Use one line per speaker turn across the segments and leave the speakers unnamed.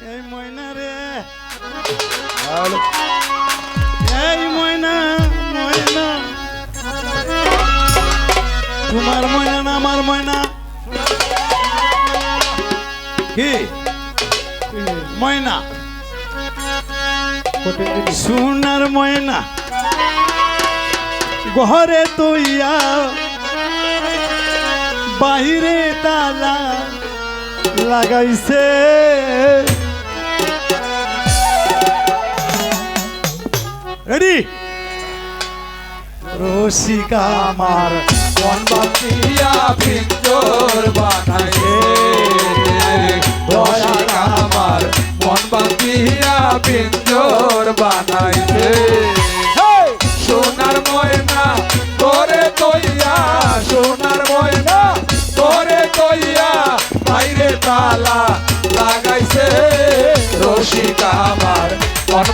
এই ময়না রে। এই ময়না ময়না। তোমার ময়না না আমার ময়না? কি? ময়না। সোনার ময়না। ঘরে তৈয়া। বাহিরে তালা লাগাইছে। রেডি রসিকা আমার
মন বাপিয়া পিঞ্জর বানাইছে দয়াল আমার মন বাপিয়া পিঞ্জর বানাইছে সোনার ময়না তোরে তৈয়া সোনার ময়না তোরে তৈয়া বাইরে তালা লাগাইছে। রসিকা আমার মন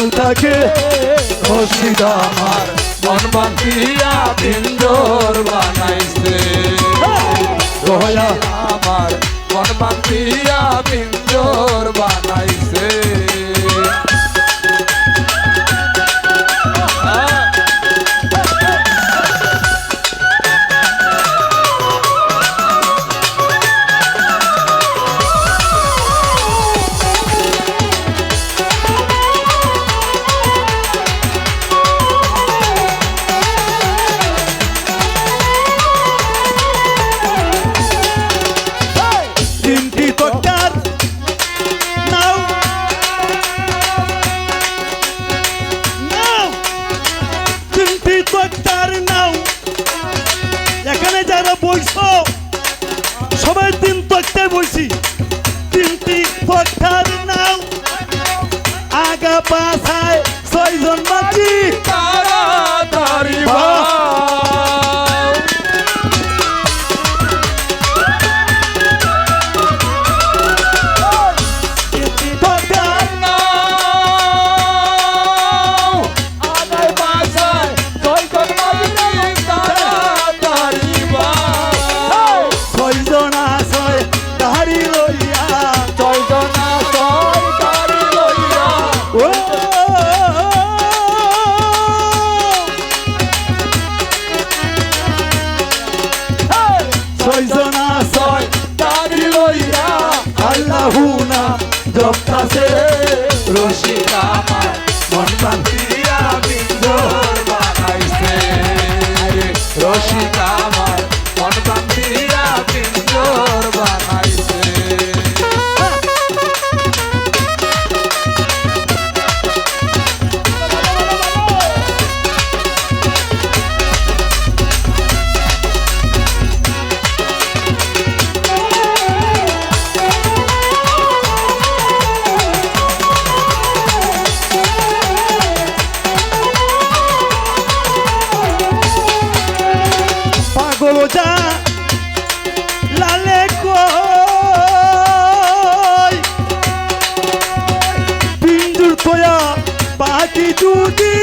বাউটাকে হসিদ আমার।
মন মাতিয়া বিন্দর বানাইছে।
দয়া
আমার। মন মাতিয়া পিঞ্জর
বইছ? সবাই তিন তক্তায় বইছি। তিনটি তক্তার নাও আগা পাশায় ছয়জন মাঝি।
তাড়াতাড়ি
জপতাছে
রশিকা আমার মন বান্ধিয়া বিন্দর বানাইছে রশিকা
পাগল লালে কই? তোয়া পাটি যদি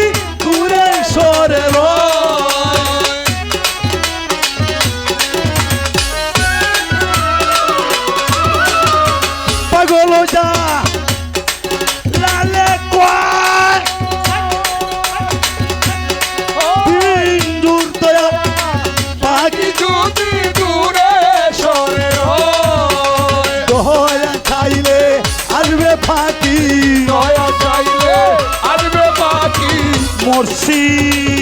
Or see.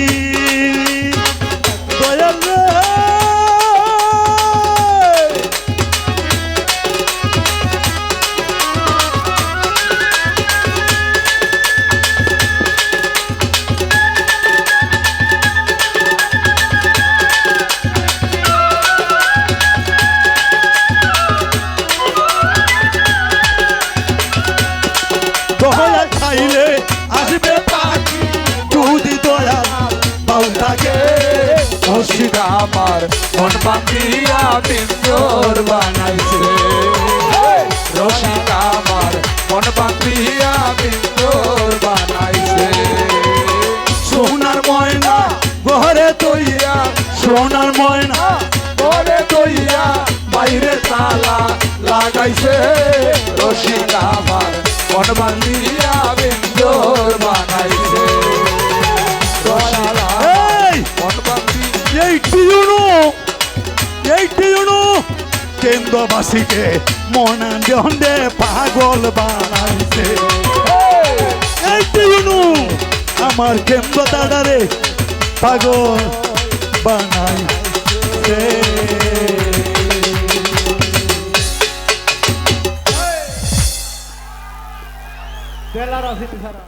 মালা লাগাইছে রসিক আমার। মন বান্ধিয়া বিন্দর বানাইছে।
কেন্দ্রবাসীকে
মনা
জন্ডে পাগল বানাইছে। আমার কেন্দ্র দাঁড়ারে পাগল বানাইছে।
बेलार अफिसारा